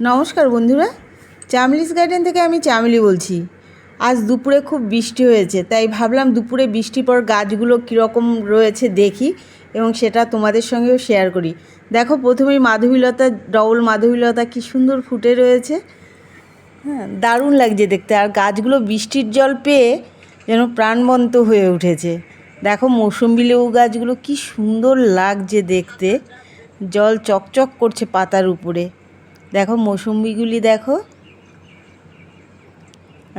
নমস্কার বন্ধুরা চামলিস গার্ডেন থেকে আমি চামলি বলছি। আজ দুপুরে খুব বৃষ্টি হয়েছে, তাই ভাবলাম দুপুরে বৃষ্টির পর গাছগুলো কীরকম রয়েছে দেখি এবং সেটা তোমাদের সঙ্গেও শেয়ার করি। দেখো, প্রথমেই মাধবীলতা ডবল মাধবীলতা কী সুন্দর ফুটে রয়েছে। হ্যাঁ দারুণ লাগছে দেখতে। আর গাছগুলো বৃষ্টির জল পেয়ে যেন প্রাণবন্ত হয়ে উঠেছে। দেখো মৌসুম্বি লেবু গাছগুলো কি সুন্দর লাগছে দেখতে। জল চকচক করছে পাতার উপরে। দেখো মৌসুম্বিগুলি দেখো।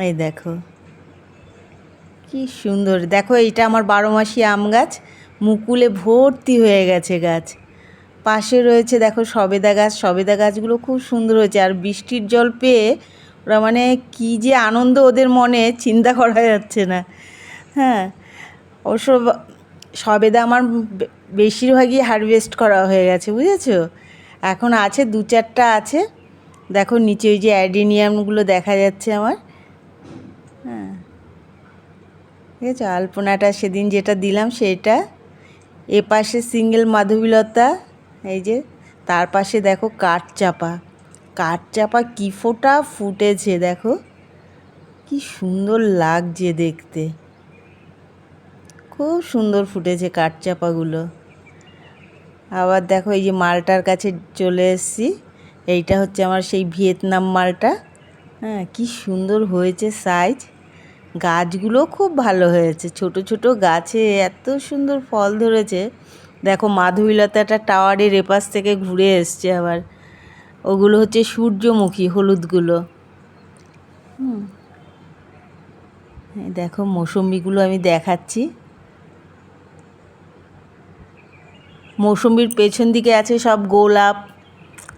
এই দেখো। কি সুন্দর। দেখো এইটা আমার বারো মাসি আম গাছ। মুকুলে ভর্তি হয়ে গেছে গাছ। পাশে রয়েছে দেখো সবেদা গাছ। সবেদা গাছগুলো খুব সুন্দর হয়েছে। আর বৃষ্টির জল পেয়ে ওরা মানে কি যে আনন্দ ওদের মনে, চিন্তা করা যাচ্ছে না। হ্যাঁ অবশ্য সবেদা আমার বেশিরভাগই হারভেস্ট করা হয়ে গেছে, বুঝেছ? এখন আছে দু চারটা আছে। দেখো নিচে ওই যে অ্যাডিনিয়ামগুলো দেখা যাচ্ছে আমার। হ্যাঁ। ঠিক আছে, আলপনাটা সেদিন যেটা দিলাম সেটা। এ পাশে সিঙ্গেল মাধবীলতা, এই যে তার পাশে দেখো কাঠ চাপা। কাঠ চাপা কি ফোটা ফুটেছে দেখো। কি সুন্দর লাগছে দেখতে। খুব সুন্দর ফুটেছে কাঠ চাপাগুলো। আবার দেখো এই যে মালটার কাছে চলে এসেছি। এইটা হচ্ছে আমার সেই ভিয়েতনাম মালটা। হ্যাঁ কি সুন্দর হয়েছে সাইজ গাছগুলো খুব ভালো হয়েছে। ছোট ছোট গাছে এত সুন্দর ফল ধরেছে। দেখো মাধবীলতাটা টাওয়ারের এপাশ থেকে ঘুরে এসছে আবার। ওগুলো হচ্ছে সূর্যমুখী হলুদগুলো। হুম। দেখো মৌসম্বিগুলো আমি দেখাচ্ছি। মৌসুম্বির পেছন দিকে আছে সব গোলাপ।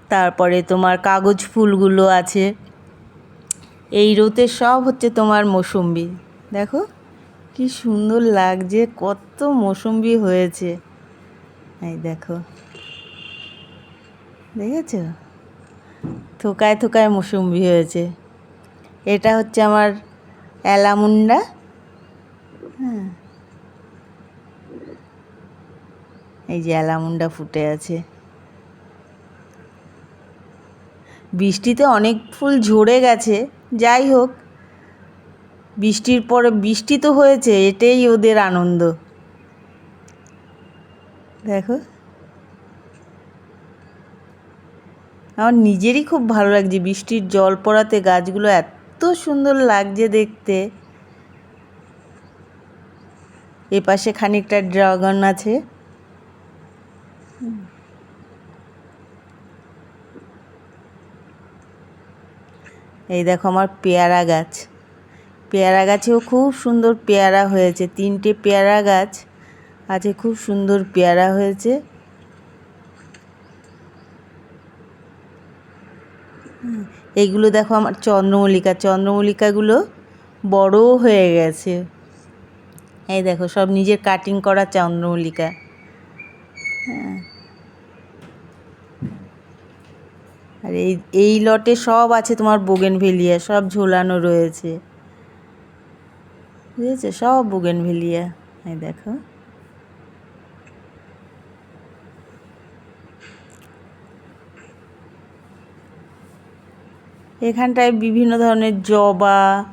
তারপরে তোমার কাগজ ফুলগুলো আছে। এই রোতে সব হচ্ছে তোমার মৌসুম্বি। দেখো, কি সুন্দর লাগছে, কত মৌসুম্বি হয়েছে। এই দেখো, দেখেছ? থোকায় থোকায় মৌসুম্বি হয়েছে। এটা হচ্ছে আমার অ্যালামুন্ডা। হ্যাঁ। এই যে অ্যালামুন্ডা ফুটে আছে। বৃষ্টিতে অনেক ফুল ঝরে গেছে। যাই হোক, বৃষ্টির পরে বৃষ্টি তো হয়েছে, এটাই ওদের আনন্দ। দেখো। আমার নিজেরই খুব ভালো লাগছে বৃষ্টির জল পড়াতে, গাছগুলো এত সুন্দর লাগছে দেখতে। এপাশে খানিকটা ড্রাগন আছে। এই দেখো আমার পেয়ারা গাছ। পেয়ারা গাছেও খুব সুন্দর পেয়ারা হয়েছে। তিনটে পেয়ারা গাছ আছে, খুব সুন্দর পেয়ারা হয়েছে। এইগুলো দেখো আমার চন্দ্রমল্লিকা। চন্দ্রমল্লিকাগুলো বড়ও হয়ে গেছে। এই দেখো সব নিজের কাটিং করা চন্দ্রমল্লিকা। হ্যাঁ। আর এই এই লটে সব আছে তোমার বোগেনভেলিয়া সব ঝোলানো রয়েছে। বুঝেছে? সব বোগেনভেলিয়া এই দেখো। এখানটায় বিভিন্ন ধরনের জবা,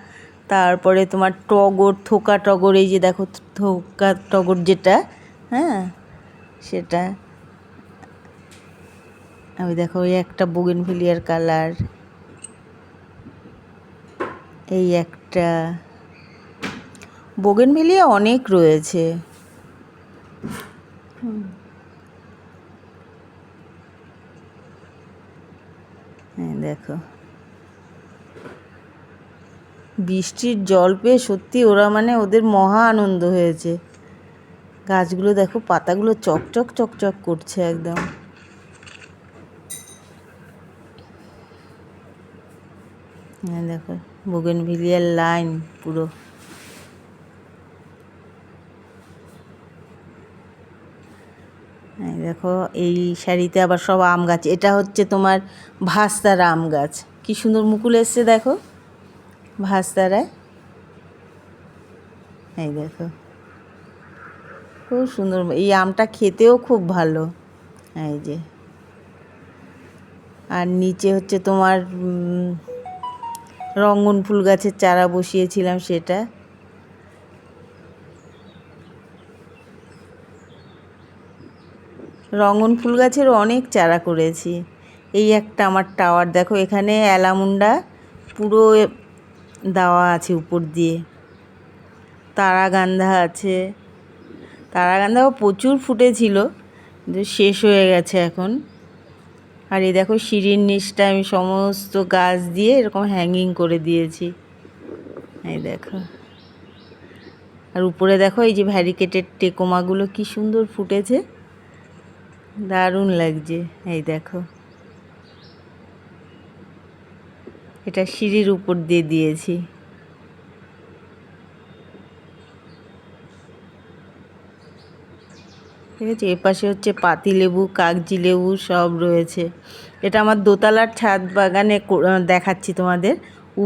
তারপরে তোমার টগর, থোকা টগর, এই যে দেখো থোকা টগর যেটা হ্যাঁ? সেটা। আমি দেখো ওই একটা বোগেনভিলিয়ার কালার এই একটা বোগেনভিলিয়া অনেক রয়েছে। দেখো, বৃষ্টির জল পেয়ে সত্যি ওরা মানে ওদের মহা আনন্দ হয়েছে। গাছগুলো দেখো, পাতাগুলো চকচক চকচক করছে একদম। হ্যাঁ দেখো বোগেনভিলিয়ার লাইন পুরো। দেখো, এই শাড়িতে আবার সব আম গাছ। এটা হচ্ছে তোমার ভাস্তার আম গাছ। কি সুন্দর মুকুল এসছে দেখো, ভাস্তারায়। এই দেখো, খুব সুন্দর। এই আমটা খেতেও খুব ভালো। এই যে, আর নিচে হচ্ছে তোমার রঙ্গন ফুল গাছের চারা বসিয়েছিলাম সেটা। রঙন ফুল গাছের অনেক চারা করেছি। এই একটা আমার টাওয়ার, দেখো এখানে অ্যালামুন্ডা পুরো দেওয়া আছে উপর দিয়ে। তারাগান্ধা আছে। তারাগান্ধাও প্রচুর ফুটেছিল শেষ হয়ে গেছে এখন। আর এই দেখো সিঁড়ির নিচটা আমি সমস্ত গাছ দিয়ে এরকম হ্যাঙ্গিং করে দিয়েছি। এই দেখো। আর উপরে দেখো এই যে ভ্যারিকেটেড টেকোমাগুলো কি সুন্দর ফুটেছে। দারুণ লাগছে, এই দেখো। এটা সিঁড়ির উপর দিয়ে দিয়েছি। ঠিক আছে? এপাশে হচ্ছে পাতিলেবু কাগজি লেবু সব রয়েছে। এটা আমার দোতলার ছাদ বাগানে দেখাচ্ছি তোমাদের।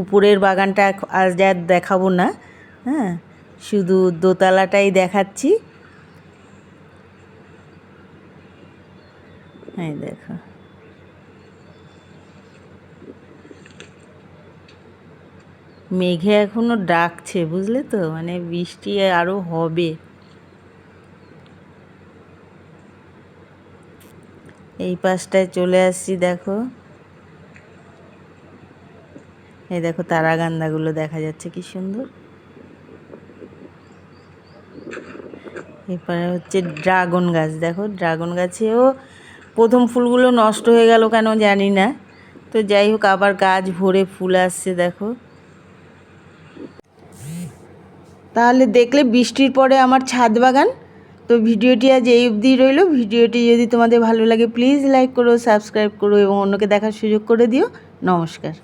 উপরের বাগানটা আজ আর দেখাবো না। হ্যাঁ শুধু দোতলাটাই দেখাচ্ছি। এই দেখো। মেঘে এখনও ডাকছে, বুঝলে তো? মানে বৃষ্টি আরও হবে। এই পাশটায় চলে আসছি, দেখো। এই দেখো তারাগান্দাগুলো দেখা যাচ্ছে কি সুন্দর। এরপরে হচ্ছে ড্রাগন গাছ, দেখো ড্রাগন গাছেও প্রথম ফুলগুলো নষ্ট হয়ে গেল কেন জানি না। তো যাই হোক, আবার গাছ ভরে ফুল আসছে, দেখো। তাহলে দেখলে বৃষ্টির পরে আমার ছাদ বাগান তো ভিডিওটি আজ এই অবধি রইল। ভিডিওটি যদি তোমাদের ভালো লাগে প্লিজ লাইক করো সাবস্ক্রাইব করো এবং অন্যকে দেখার সুযোগ করে দিও। নমস্কার।